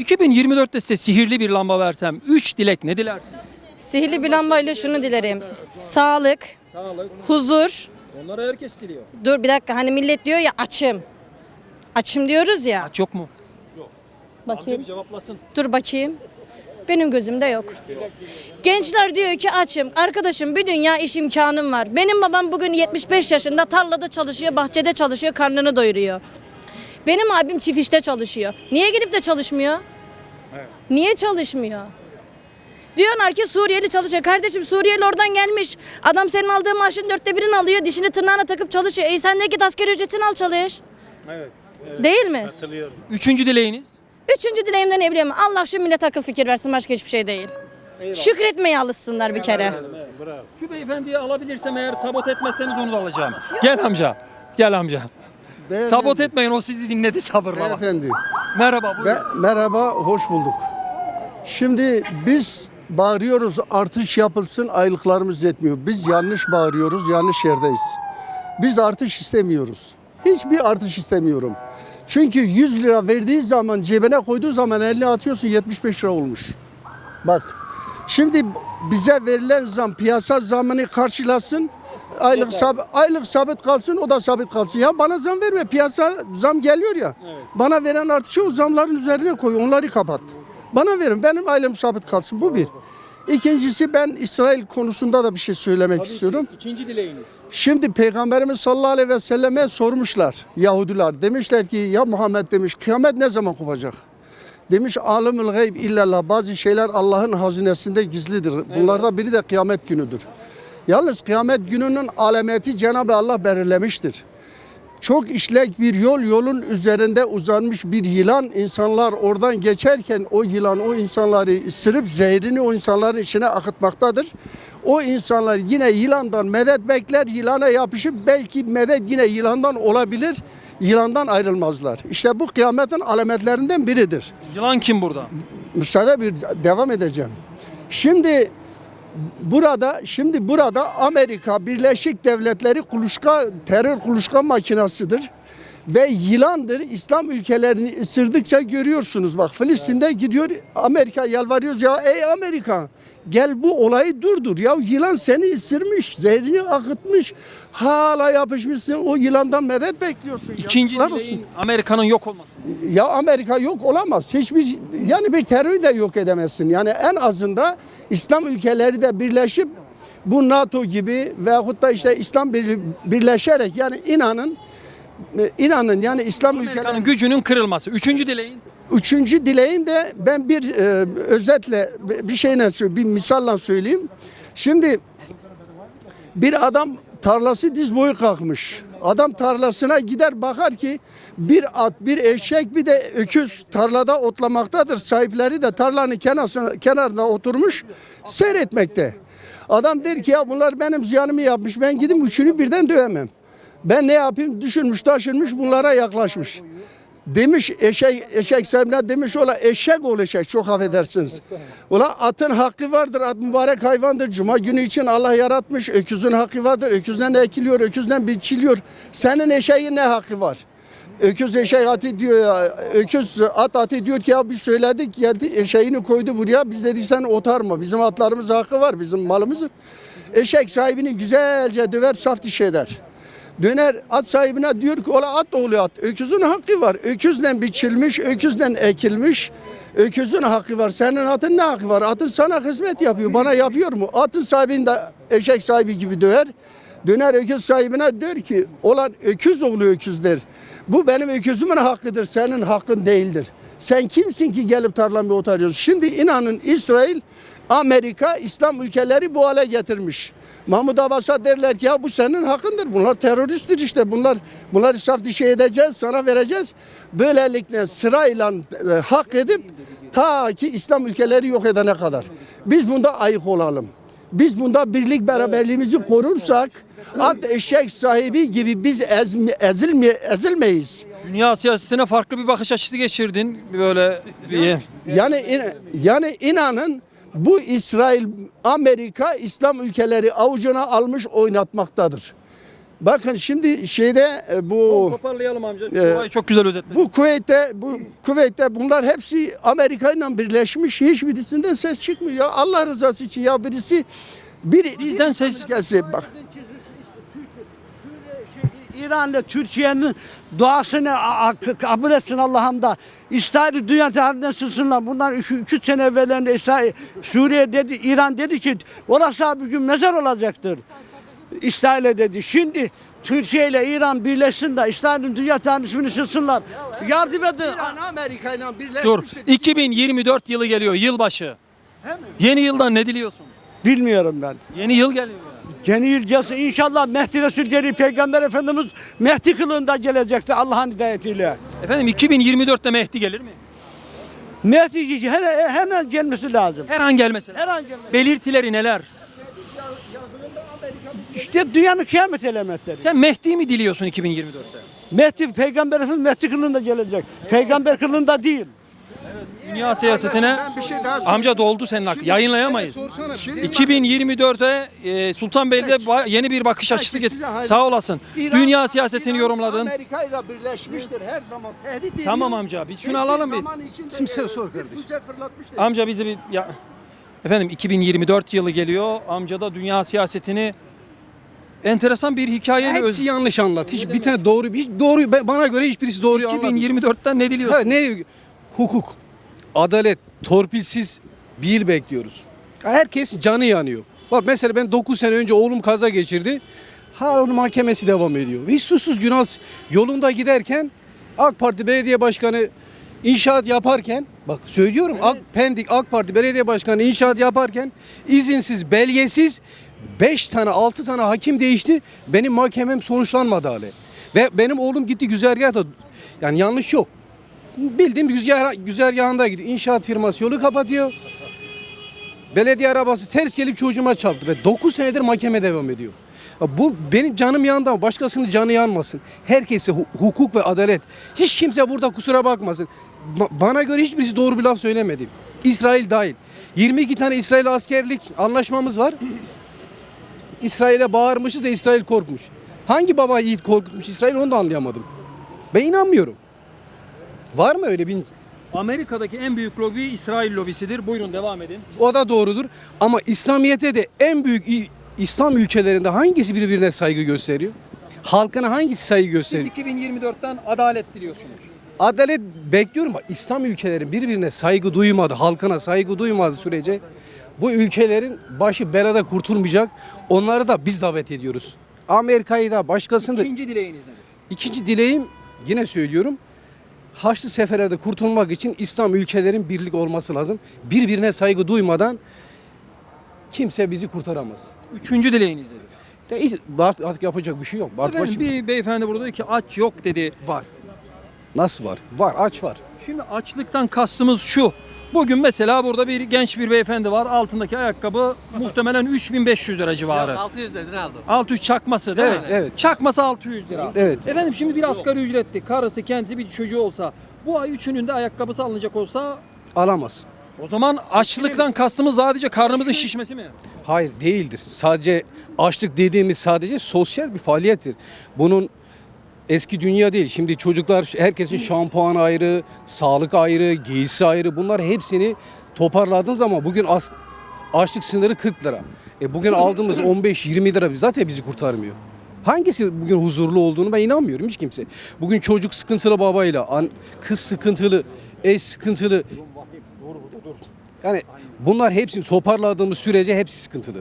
2024'te size sihirli bir lamba versem 3 dilek ne dilersiniz? Sihirli bir lambayla şunu dilerim. Sağlık, Sağlık. huzur. Onları herkes diliyor. Dur bir dakika hani millet diyor ya açım. Açım diyoruz ya. Aç yok mu? Bakayım. cevaplasın. Dur bakayım. Benim gözümde yok. Gençler diyor ki açım. Arkadaşım bir dünya iş imkanım var. Benim babam bugün 75 yaşında tarlada çalışıyor, bahçede çalışıyor, karnını doyuruyor. Benim abim çift işte çalışıyor. Niye gidip de çalışmıyor? Niye çalışmıyor? Diyorlar ki Suriyeli çalışıyor. Kardeşim Suriyeli oradan gelmiş. Adam senin aldığın maaşın dörtte birini alıyor. Dişini tırnağına takıp çalışıyor. Ey sen de git asgari ücretini al çalış. Evet. Değil mi? Üçüncü dileğiniz? Üçüncü dileğimden ne bileyim Allah şu millete akıl fikir versin başka hiçbir şey değil. Şükretmeye alışsınlar bir kere. Şu beyefendiyi alabilirsem eğer sabot etmezseniz onu da alacağım. Gel amca. Gel amca. Sabot etmeyin o sizi dinledi sabırla bak. Beyefendi, Merhaba buyurun. be- merhaba, hoş bulduk. Şimdi biz bağırıyoruz artış yapılsın, aylıklarımız yetmiyor. Biz yanlış bağırıyoruz, yanlış yerdeyiz. Biz artış istemiyoruz. Hiçbir artış istemiyorum. Çünkü 100 lira verdiği zaman cebine koyduğu zaman eline atıyorsun 75 lira olmuş. Bak şimdi bize verilen zam piyasa zamını karşılasın. Aylık sab aylık sabit kalsın o da sabit kalsın. Ya bana zam verme piyasa zam geliyor ya. Bana veren artışı o zamların üzerine koy onları kapat. Bana verin benim ailem sabit kalsın bu bir. İkincisi ben İsrail konusunda da bir şey söylemek istiyorum. İkinci dileğiniz. Şimdi Peygamberimiz sallallahu aleyhi ve selleme sormuşlar Yahudiler. Demişler ki ya Muhammed demiş kıyamet ne zaman kopacak? Demiş alimul gayb illallah bazı şeyler Allah'ın hazinesinde gizlidir. Bunlardan biri de kıyamet günüdür. Yalnız kıyamet gününün alameti Cenab-ı Allah belirlemiştir. Çok işlek bir yol yolun üzerinde uzanmış bir yılan insanlar oradan geçerken o yılan o insanları ısırıp zehrini o insanların içine akıtmaktadır. O insanlar yine yılandan medet bekler yılana yapışıp belki medet yine yılandan olabilir. Yılandan ayrılmazlar. İşte bu kıyametin alametlerinden biridir. Yılan kim burada? Müsaade bir devam edeceğim. Şimdi burada şimdi burada Amerika Birleşik Devletleri kuluçka terör kuluçka makinasıdır ve yılandır. İslam ülkelerini ısırdıkça görüyorsunuz bak Filistin'de gidiyor Amerika yalvarıyoruz ya ey Amerika gel bu olayı durdur. Ya yılan seni ısırmış, zehrini akıtmış. Hala yapışmışsın o yılandan medet bekliyorsun. İkinci Yazıklar dileğin olsun. Amerika'nın yok olması. Ya Amerika yok olamaz. Hiçbir yani bir terörü de yok edemezsin. Yani en azında İslam ülkeleri de birleşip bu NATO gibi veyahut da işte İslam bir, birleşerek yani inanın inanın yani İslam Amerika'nın ülkeleri gücünün kırılması. Üçüncü dileğin. Üçüncü dileğin de ben bir e, özetle bir şeyle bir misalla söyleyeyim. Şimdi bir adam tarlası diz boyu kalkmış. Adam tarlasına gider bakar ki bir at, bir eşek, bir de öküz tarlada otlamaktadır. Sahipleri de tarlanın kenarına, kenarına oturmuş seyretmekte. Adam der ki ya bunlar benim ziyanımı yapmış. Ben gidip üçünü birden dövemem. Ben ne yapayım? Düşünmüş, taşınmış bunlara yaklaşmış. Demiş eşek eşek sahibine demiş ola eşek ol eşek çok affedersiniz. Ola atın hakkı vardır at mübarek hayvandır. Cuma günü için Allah yaratmış. Öküzün hakkı vardır. Öküzden ekiliyor, öküzden biçiliyor. Senin eşeğin ne hakkı var? Öküz eşek atı diyor ya, öküz at atı diyor ki ya biz söyledik geldi eşeğini koydu buraya biz dedik sen otarma bizim atlarımız hakkı var bizim malımızın. Eşek sahibini güzelce döver saf diş eder. Döner at sahibine diyor ki ola at oğlu at. Öküzün hakkı var. Öküzle biçilmiş, öküzle ekilmiş. Öküzün hakkı var. Senin atın ne hakkı var? Atın sana hizmet yapıyor. Bana yapıyor mu? Atın sahibini de eşek sahibi gibi döver. Döner öküz sahibine diyor ki olan öküz oğlu öküzler. Bu benim öküzümün hakkıdır. Senin hakkın değildir. Sen kimsin ki gelip tarlamı otarıyorsun? Şimdi inanın İsrail, Amerika, İslam ülkeleri bu hale getirmiş. Mahmut Abbas'a derler ki ya bu senin hakkındır. Bunlar teröristtir işte. Bunlar bunları saf dişe edeceğiz, sana vereceğiz. Böylelikle sırayla e, hak edip ta ki İslam ülkeleri yok edene kadar. Biz bunda ayık olalım. Biz bunda birlik beraberliğimizi korursak at eşek sahibi gibi biz ezme, ezilme, ezilmeyiz. Dünya siyasetine farklı bir bakış açısı geçirdin. Böyle bir... Yani in- yani inanın bu İsrail, Amerika, İslam ülkeleri avucuna almış oynatmaktadır. Bakın şimdi şeyde e, bu Toparlayalım amca. Şu olayı çok güzel özetledin. bu Kuveyt'te bu Kuveyt'te bunlar hepsi Amerika ile birleşmiş. Hiçbirisinden ses çıkmıyor. Allah rızası için ya birisi bir Bizden ses- gelse bak. İran'da Türkiye'nin duasını kabul etsin Allah'ım da. İsrail'i dünya tarihinde sılsınlar. Bundan 3 sene evvellerinde İsrail, Suriye dedi, İran dedi ki orası bir gün mezar olacaktır. İsrail'e dedi. Şimdi Türkiye ile İran birleşsin de İsrail'in dünya tarihini sılsınlar. Yardım edin. İran Amerika ile birleşmiş. Dur. 2024 yılı geliyor yılbaşı. Yeni yıldan ne diliyorsun? Bilmiyorum ben. Yeni yıl geliyor. Yeni yıl inşallah Mehdi Resul geri Peygamber Efendimiz Mehdi kılığında gelecekti Allah'ın hidayetiyle. Efendim 2024'te Mehdi gelir mi? Mehdi hemen, hemen gelmesi lazım. Her an gelmesi. Her an gelmesi. Belirtileri neler? İşte dünyanın kıyamet elementleri. Sen Mehdi mi diliyorsun 2024'te? Mehdi peygamber efendimiz Mehdi kılığında gelecek. Peygamber kılığında değil. Dünya siyasetine Ben bir şey daha amca doldu senin hakkı. Yayınlayamayız. Şimdi 2024'e e, Sultanbeyli'de ba- yeni bir bakış açısı Peki, get. size hayır. Sağ olasın. İran- Dünya siyasetini İran yorumladın. Amerika ile birleşmiştir her zaman tehdit ediyor. Tamam amca, biz şunu Hiçbir alalım bir. zaman içinde Şimdi sen bir- sor bir kardeşim. füze fırlatmıştır. Amca bizi bir ya Efendim 2024 yılı geliyor. Amca da dünya siyasetini enteresan bir hikayeyle öz... Hepsi yanlış anlat. Hiç bir tane doğru hiç doğru bana göre hiçbirisi doğruyu anlatmıyor. 2024'ten ne diliyorsun? Ha, ne hukuk, adalet, torpilsiz bir yıl bekliyoruz. Herkes canı yanıyor. Bak mesela ben 9 sene önce oğlum kaza geçirdi. Hala onun mahkemesi devam ediyor. Hiç susuz günahsız yolunda giderken AK Parti Belediye Başkanı inşaat yaparken bak söylüyorum AK, Pendik AK Parti Belediye Başkanı inşaat yaparken izinsiz, belgesiz 5 tane 6 tane hakim değişti. Benim mahkemem sonuçlanmadı hale. Ve benim oğlum gitti güzergahta yani yanlış yok. Bildiğim güzergah, güzergahında gidiyor. İnşaat firması yolu kapatıyor. Belediye arabası ters gelip çocuğuma çarptı ve 9 senedir mahkeme devam ediyor. Bu benim canım yandı ama başkasının canı yanmasın. Herkese hu- hukuk ve adalet. Hiç kimse burada kusura bakmasın. Ba- bana göre hiçbirisi doğru bir laf söylemedi. İsrail dahil. 22 tane İsrail askerlik anlaşmamız var. İsrail'e bağırmışız da İsrail korkmuş. Hangi baba yiğit korkutmuş İsrail onu da anlayamadım. Ben inanmıyorum. Var mı öyle bir Amerika'daki en büyük lobi İsrail lobisidir. Buyurun devam edin. O da doğrudur. Ama İslamiyet'e de en büyük İ- İslam ülkelerinde hangisi birbirine saygı gösteriyor? Halkına hangisi saygı gösteriyor? 2024'ten adalet diliyorsunuz. Adalet bekliyorum ama İslam ülkelerin birbirine saygı duymadı, halkına saygı duymadığı sürece bu ülkelerin başı belada kurtulmayacak. Onları da biz davet ediyoruz. Amerika'yı da başkasını da. İkinci dileğiniz nedir? İkinci dileğim yine söylüyorum. Haçlı seferlerde kurtulmak için İslam ülkelerin birlik olması lazım. Birbirine saygı duymadan kimse bizi kurtaramaz. Üçüncü dileğiniz nedir? De Artık yapacak bir şey yok. Efendim, bir beyefendi burada diyor ki aç yok dedi. var. Nasıl var? Var, aç var. Şimdi açlıktan kastımız şu. Bugün mesela burada bir genç bir beyefendi var. Altındaki ayakkabı muhtemelen 3500 lira civarı. Yok 600 liradan aldım. 600 çakması değil Evet, mi? evet. Çakması 600 lira. Evet. Efendim şimdi bir asgari ücretli karısı kendisi bir çocuğu olsa bu ay üçünün de ayakkabısı alınacak olsa Alamaz. o zaman açlıktan kastımız sadece karnımızın şişmesi mi? Hayır değildir. Sadece açlık dediğimiz sadece sosyal bir faaliyettir. Bunun eski dünya değil. Şimdi çocuklar herkesin şampuan ayrı, sağlık ayrı, giysi ayrı. Bunlar hepsini toparladığın zaman bugün as, açlık sınırı 40 lira. E bugün aldığımız 15-20 lira zaten bizi kurtarmıyor. Hangisi bugün huzurlu olduğunu ben inanmıyorum hiç kimse. Bugün çocuk sıkıntılı babayla, an, kız sıkıntılı, eş sıkıntılı. Yani bunlar hepsini toparladığımız sürece hepsi sıkıntılı.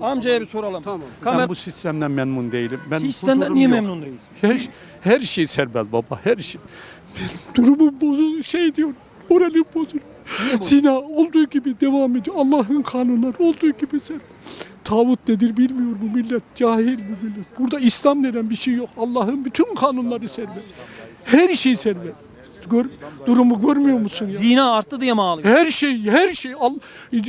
Amcaya bir soralım. Tamam. Kamer Ben bu sistemden memnun değilim. Ben sistemden niye yok. memnun değilsin? Her, her şey serbest baba, her şey. Durumum bozuk, şey diyor, moralim bozuk. Zina olduğu gibi devam ediyor. Allah'ın kanunları olduğu gibi serbest. Tağut nedir bilmiyor bu millet, cahil bu millet. Burada İslam denen bir şey yok. Allah'ın bütün kanunları serbest. Her şey serbest. Gör, durumu görmüyor musun ya? Zina arttı diye mi ağlıyor? Her şey, her şey.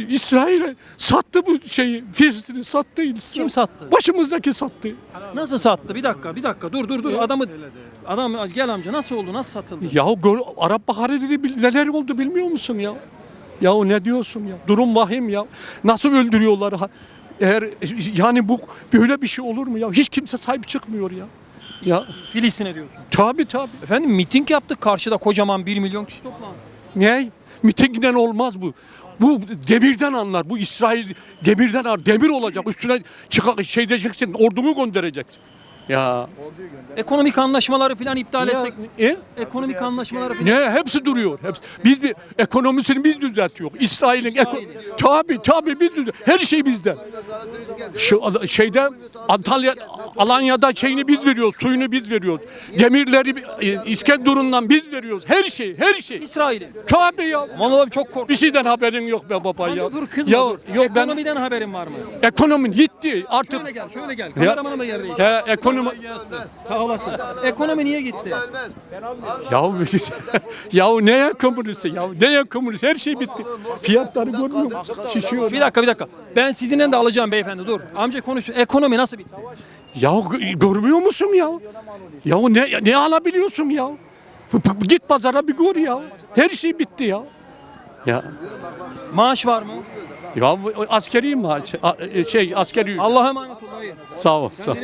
İsrail'e sattı bu şeyi, Filistin'i sattı İsrail. Kim sattı? Başımızdaki sattı. Nasıl sattı? Bir dakika, bir dakika. Dur, dur, dur. Adamı Adam gel amca nasıl oldu? Nasıl satıldı? Ya gör, Arap Baharı dedi neler oldu bilmiyor musun ya? Ya ne diyorsun ya? Durum vahim ya. Nasıl öldürüyorlar? Eğer yani bu böyle bir şey olur mu ya? Hiç kimse sahip çıkmıyor ya. Ya Filistin'e diyorsun. tabi tabi. Efendim miting yaptık karşıda kocaman 1 milyon kişi toplandı. Ne? Mitingden olmaz bu. Bu demirden anlar. Bu İsrail demirden anlar. Demir olacak. Üstüne çıkak şey diyeceksin. Ordunu göndereceksin. Ya. Ekonomik anlaşmaları falan iptal Ya, etsek e? ekonomik anlaşmaları falan Ne hepsi duruyor. Hepsi. Biz bir ekonomisini biz düzeltiyor. İsrail'in eko- tabi tabi biz düzelt. Her şey bizde. Şu şeyde Antalya Alanya'da şeyini biz veriyoruz. Suyunu biz veriyoruz. Demirleri e, İskenderun'dan biz veriyoruz. Her şey, her şey. İsrail'i. Tabi ya. Aman abi çok korktum. Bir şeyden haberin yok be baba ya. Dur kızma ya, dur. Yok ben Ekonomiden haberin var mı? ekonomin gitti artık. Şöyle gel, şöyle gel. Gel reis. ya ekonomi Sağ olasın. Ekonomi niye gitti? ya ya ne ekonomisi ya ne ekonomisi her şey bitti. Fiyatları görmüyor musun? Şişiyor. Bir dakika bir dakika. Ben sizinle de alacağım beyefendi dur. Amca konuş. Ekonomi nasıl bitti? Ya g- görmüyor musun ya? Ya ne ne alabiliyorsun ya? Git pazara bir gör ya. Her şey bitti ya. Ya Maaş var mı? ya bu- askeri maaş a- e, şey askeri Allah'a emanet ol. sağ ol sağ ol.